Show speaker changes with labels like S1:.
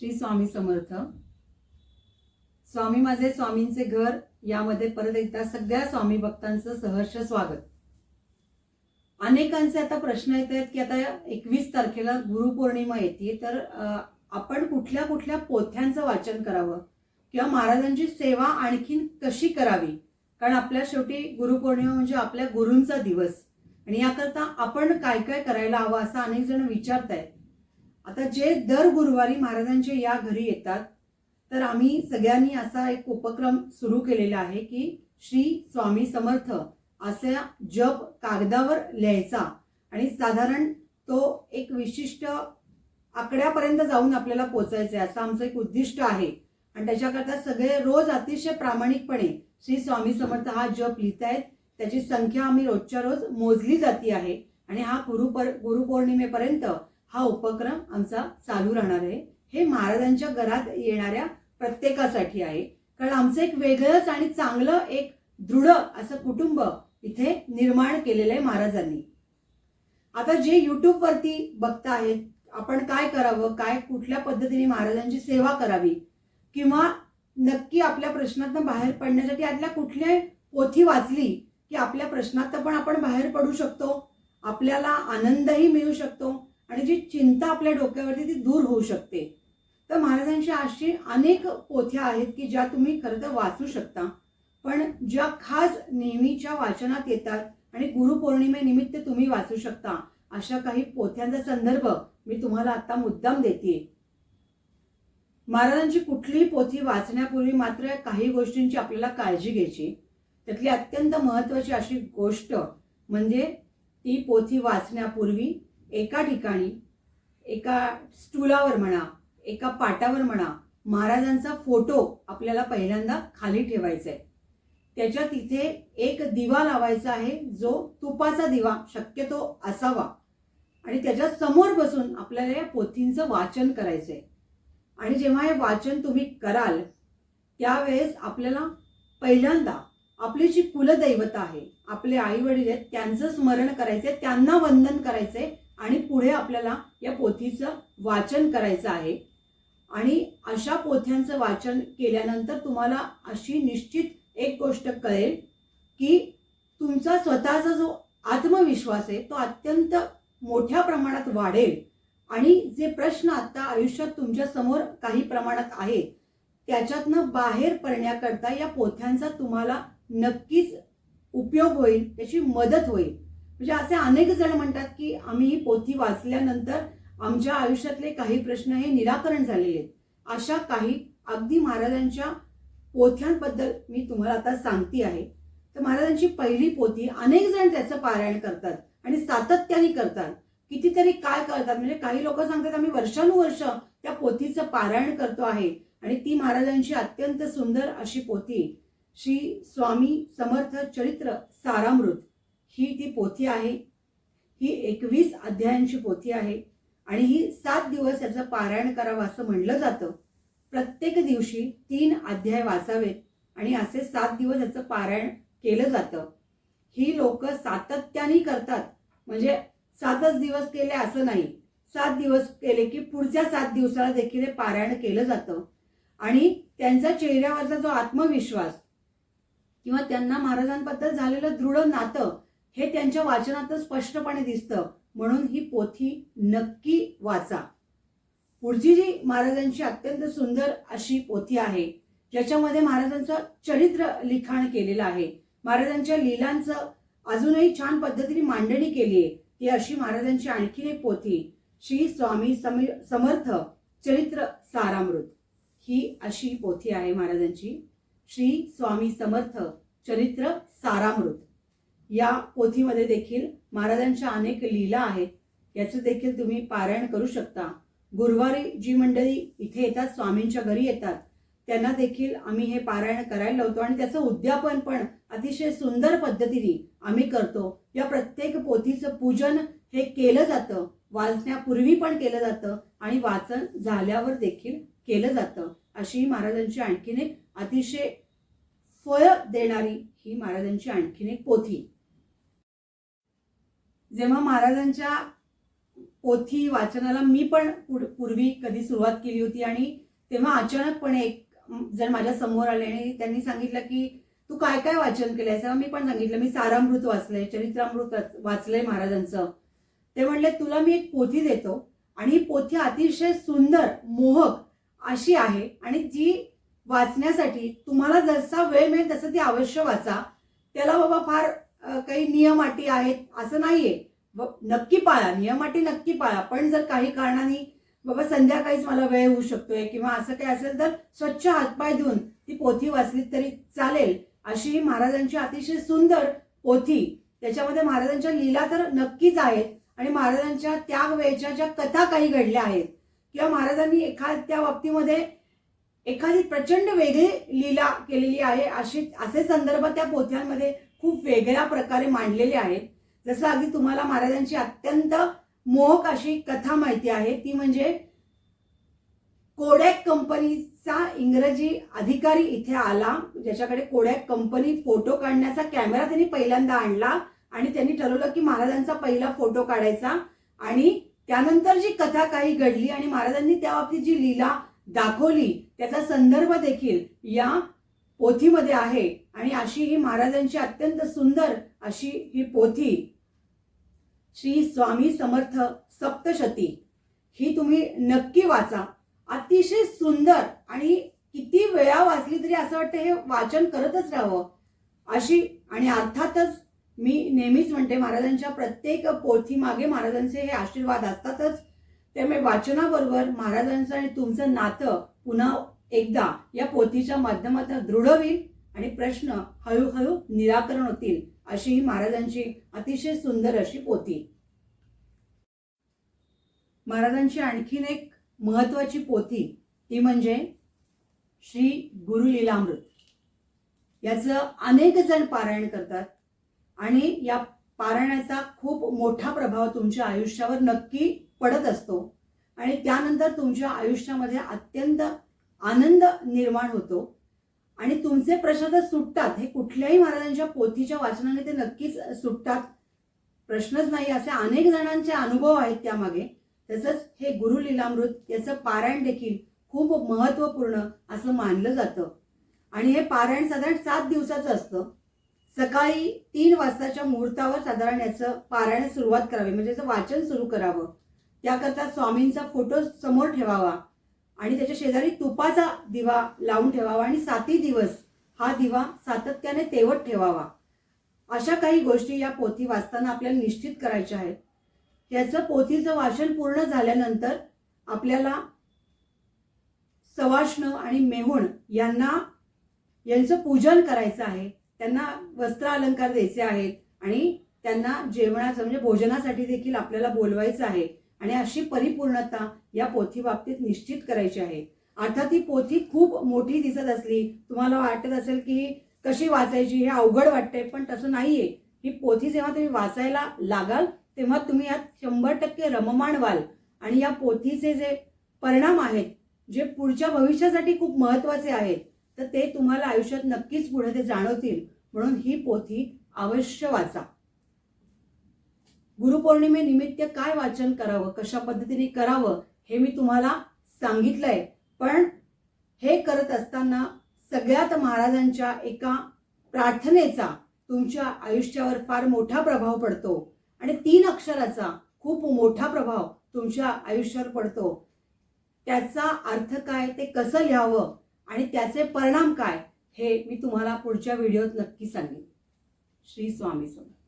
S1: श्री स्वामी समर्थ. स्वामी माझे स्वामींचे घर यामध्ये परत एकदा सगळ्या स्वामी भक्तांचं सहर्ष स्वागत. अनेकांचे आता प्रश्न येत आहेत की आता एकवीस तारखेला गुरुपौर्णिमा येते तर आपण कुठल्या कुठल्या पोथ्यांचं वाचन करावं? किंवा महाराजांची सेवा आणखीन कशी करावी? कारण आपल्या शेवटी गुरुपौर्णिमा म्हणजे आपल्या गुरूंचा दिवस. आणि याकरता आपण काय काय करायला हवं असं अनेक जण विचारत आहेत आता जे दर गुरुवारी महाराजांचे या घरी येतात तर आम्ही सगळ्यांनी असा एक उपक्रम सुरू केलेला आहे की श्री स्वामी समर्थ असा जप कागदावर लिहायचा आणि साधारण तो एक विशिष्ट आकड्यापर्यंत जाऊन आपल्याला पोचायचं आहे असं आमचं एक उद्दिष्ट आहे. आणि त्याच्याकरता सगळे रोज अतिशय प्रामाणिकपणे श्री स्वामी समर्थ हा जप लिहितायत. त्याची संख्या आम्ही रोजच्या रोज मोजली जाती आहे. आणि हा गुरुपर गुरुपौर्णिमेपर्यंत हा उपक्रम आमचा चालू राहणार आहे. हे महाराजांच्या घरात येणाऱ्या प्रत्येकासाठी आहे. कारण आमचं एक वेगळंच आणि चांगलं एक दृढ असं कुटुंब इथे निर्माण केलेलं आहे महाराजांनी. आता जे युट्यूब वरती बघता आहेत आपण काय करावं काय कुठल्या पद्धतीने महाराजांची सेवा करावी किंवा नक्की आपल्या प्रश्नातनं बाहेर पडण्यासाठी आतल्या कुठल्या पोथी वाचली की आपल्या प्रश्नात पण आपण बाहेर पडू शकतो आपल्याला आनंदही मिळू शकतो आणि जी चिंता आपल्या डोक्यावरती ती दूर होऊ शकते. तर महाराजांच्या अशी अनेक पोथ्या आहेत की ज्या तुम्ही खरं तर वाचू शकता. पण ज्या खास नेहमीच्या वाचनात येतात आणि गुरुपौर्णिमेनिमित्त तुम्ही वाचू शकता अशा काही पोथ्यांचा संदर्भ मी तुम्हाला आता मुद्दाम देते महाराजांची कुठलीही पोथी वाचण्यापूर्वी मात्र काही गोष्टींची आपल्याला काळजी घ्यायची. त्यातली अत्यंत महत्त्वाची अशी गोष्ट म्हणजे ती पोथी वाचण्यापूर्वी एका ठिकाणी एका स्टुलावर म्हणा एका पाटावर म्हणा महाराजांचा फोटो आपल्याला पहिल्यांदा खाली ठेवायचा आहे त्याच्या तिथे एक दिवा लावायचा आहे जो तुपाचा दिवा शक्यतो असावा. आणि त्याच्यासमोर बसून आपल्याला या पोथींचं वाचन करायचं आहे आणि जेव्हा हे वाचन तुम्ही कराल त्यावेळेस आपल्याला पहिल्यांदा आपली जी कुलदैवता आहे आपले आई वडील आहेत त्यांचं स्मरण करायचंय त्यांना वंदन करायचे आणि पुढे आपल्याला या पोथीचं वाचन करायचं आहे. आणि अशा पोथ्यांचं वाचन केल्यानंतर तुम्हाला अशी निश्चित एक गोष्ट कळेल की तुमचा स्वतःचा जो आत्मविश्वास आहे तो अत्यंत मोठ्या प्रमाणात वाढेल. आणि जे प्रश्न आत्ता आयुष्यात तुमच्यासमोर काही प्रमाणात आहेत त्याच्यातनं बाहेर पडण्याकरता या पोथ्यांचा तुम्हाला नक्कीच उपयोग होईल त्याची मदत होईल. म्हणजे असे अनेक जण म्हणतात की आम्ही ही पोथी वाचल्यानंतर आमच्या आयुष्यातले काही प्रश्न हे निराकरण झालेले आहेत. अशा काही अगदी महाराजांच्या पोथ्यांबद्दल मी तुम्हाला आता सांगते आहे. तर महाराजांची पहिली पोथी अनेक जण त्याचं पारायण करतात आणि सातत्याने करतात. कितीतरी काय करतात म्हणजे काही लोक सांगतात आम्ही वर्षानुवर्ष त्या पोथीचं पारायण करतो आहे. आणि ती महाराजांची अत्यंत सुंदर अशी पोथी श्री स्वामी समर्थ चरित्र सारामृत. ही ती पोथी आहे. ही एकवीस अध्यायांची पोथी आहे. आणि ही सात दिवस याचं पारायण करावं असं म्हणलं जातं. प्रत्येक दिवशी तीन अध्याय वाचावेत आणि असे सात दिवस याचं पारायण केलं जातं. ही लोक सातत्याने करतात. म्हणजे सातच दिवस केले असं नाही. सात दिवस केले की पुढच्या सात दिवसाला देखील हे पारायण केलं जातं. आणि त्यांच्या चेहऱ्यावरचा जो आत्मविश्वास किंवा त्यांना महाराजांबद्दल झालेलं दृढ नातं हे त्यांच्या वाचनात स्पष्टपणे दिसतं. म्हणून ही पोथी नक्की वाचा. पुढची जी महाराजांची अत्यंत सुंदर अशी पोथी आहे ज्याच्यामध्ये महाराजांचं चरित्र लिखाण केलेलं आहे. महाराजांच्या लीलांचं अजूनही छान पद्धतीने मांडणी केली आहे. ती अशी महाराजांची आणखी एक पोथी श्री स्वामी समर्थ चरित्र सारामृत. ही अशी पोथी आहे महाराजांची श्री स्वामी समर्थ चरित्र सारामृत. या पोथीमध्ये देखील महाराजांच्या अनेक लीला आहेत. याचं देखील तुम्ही पारायण करू शकता. गुरुवारी जी मंडळी इथे येतात स्वामींच्या घरी येतात त्यांना देखील आम्ही हे पारायण करायला लावतो आणि त्याचं उद्यापन पण अतिशय सुंदर पद्धतीने आम्ही करतो. या प्रत्येक पोथीचं पूजन हे केलं जातं. वाचण्यापूर्वी पण केलं जातं आणि वाचन झाल्यावर देखील केलं जातं. अशी महाराजांची आणखीन एक अतिशय फळ देणारी ही महाराजांची आणखीन एक पोथी. जेव्हा महाराजांच्या पोथी वाचनाला मी पण पुढ- पूर्वी कधी सुरुवात केली होती आणि तेव्हा अचानकपणे एक जण माझ्यासमोर आले आणि त्यांनी सांगितलं की तू काय काय वाचन केलंय तेव्हा मी पण सांगितलं मी सारामृत वाचलंय चरित्रामृत वाचलंय महाराजांचं. ते म्हणले तुला मी एक पोथी देतो आणि ही पोथी अतिशय सुंदर मोहक अशी आहे आणि जी वाचण्यासाठी तुम्हाला जसा वेळ मिळेल तसं ती अवश्य वाचा. त्याला बाबा फार काही नियम अटी आहेत असं नाहीये. आहे नक्की पाळा नियम अटी नक्की पाळा. पण जर काही कारणाने बाबा संध्याकाळीच मला वेळ होऊ शकतोय किंवा असं काही असेल तर स्वच्छ हातपाय धुवून ती पोथी वाचली तरी चालेल. अशी महाराजांची अतिशय सुंदर पोथी. त्याच्यामध्ये महाराजांच्या लीला तर नक्कीच आहेत आणि महाराजांच्या त्याग वेळच्या ज्या कथा काही घडल्या आहेत किंवा महाराजांनी एखाद्या बाबतीमध्ये एखादी प्रचंड वेगळी लीला केलेली आहे अशी असे संदर्भ त्या पोथ्यांमध्ये खूप वेगळ्या प्रकारे मांडलेले आहेत. जसं अगदी तुम्हाला महाराजांची अत्यंत मोहक अशी कथा माहिती आहे. ती म्हणजे कोडॅक कंपनीचा इंग्रजी अधिकारी इथे आला. ज्याच्याकडे कोडॅक कंपनी फोटो काढण्याचा कॅमेरा त्यांनी पहिल्यांदा आणला आणि त्यांनी ठरवलं की महाराजांचा पहिला फोटो काढायचा. आणि त्यानंतर जी कथा काही घडली आणि महाराजांनी त्या बाबतीत जी लीला दाखवली त्याचा संदर्भ देखील या पोथीमध्ये आहे. आणि अशी ही महाराजांची अत्यंत सुंदर अशी ही पोथी श्री स्वामी समर्थ सप्तशती. ही तुम्ही नक्की वाचा. अतिशय सुंदर आणि किती वेळा वाचली तरी असं वाटतं हे वाचन करतच राहावं. अशी आणि अर्थातच मी नेहमीच म्हणते महाराजांच्या प्रत्येक पोथी मागे महाराजांचे हे आशीर्वाद असतातच. त्यामुळे वाचनाबरोबर महाराजांचं आणि तुमचं नातं पुन्हा एकदा या पोथीच्या माध्यमातून दृढ होईल आणि प्रश्न हळूहळू निराकरण होतील अशी ही महाराजांची अतिशय सुंदर अशी पोथी. महाराजांची आणखीन एक महत्वाची पोथी ती म्हणजे श्री गुरु लीलामृत. याचं अनेक जण पारायण करतात आणि या पारायणाचा खूप मोठा प्रभाव तुमच्या आयुष्यावर नक्की पडत असतो आणि त्यानंतर तुमच्या आयुष्यामध्ये अत्यंत आनंद निर्माण होतो. आणि तुमचे प्रश्न तर सुटतात. हे कुठल्याही महाराजांच्या पोथीच्या वाचनाने ते नक्कीच सुटतात. प्रश्नच नाही असे अनेक जणांचे अनुभव आहेत त्यामागे. तसंच हे गुरु लीलामृत याचं पारायण देखील खूप महत्त्वपूर्ण असं मानलं जातं. आणि हे पारायण साधारण सात दिवसाचं असतं. सकाळी तीन वाजताच्या मुहूर्तावर साधारण याचं पारायण सुरुवात करावी. म्हणजे याचं वाचन सुरू करावं. त्याकरता स्वामींचा फोटो समोर ठेवावा. आणि त्याच्या शेजारी तुपाचा दिवा लावून ठेवावा आणि साती दिवस हा दिवा सातत्याने तेवत ठेवावा. अशा काही गोष्टी या पोथी वाचताना आपल्याला निश्चित करायच्या आहेत. याचं पोथीचं वाचन पूर्ण झाल्यानंतर आपल्याला सवाष्ण आणि मेहुण यांना यांचं पूजन करायचं आहे. त्यांना वस्त्र अलंकार द्यायचे आहेत आणि त्यांना जेवणाचं म्हणजे भोजनासाठी देखील आपल्याला बोलवायचं आहे. आणि अशी परिपूर्णता या पोथी बाबतीत निश्चित करायची आहे. अर्थात ही पोथी खूप मोठी दिसत असली तुम्हाला वाटत असेल की कशी वाचायची हे अवघड वाटतंय पण तसं नाहीये. ही पोथी जेव्हा तुम्ही वाचायला लागाल तेव्हा तुम्ही यात शंभर टक्के रममाण व्हाल. आणि या पोथीचे जे परिणाम आहेत जे पुढच्या भविष्यासाठी खूप महत्त्वाचे आहेत तर ते तुम्हाला आयुष्यात नक्कीच पुढे ते जाणवतील. म्हणून ही पोथी अवश्य वाचा. गुरुपौर्णिमेनिमित्त काय वाचन करावं? कशा पद्धतीने करावं? हे मी तुम्हाला सांगितलंय. पण हे करत असताना सगळ्यात महाराजांच्या एका प्रार्थनेचा तुमच्या आयुष्यावर फार मोठा प्रभाव पडतो. आणि तीन अक्षराचा खूप मोठा प्रभाव तुमच्या आयुष्यावर पडतो. त्याचा अर्थ काय? ते कसं लिहावं? आणि त्याचे परिणाम काय? हे मी तुम्हाला पुढच्या व्हिडिओत नक्की सांगेन. श्री स्वामी समर्थ.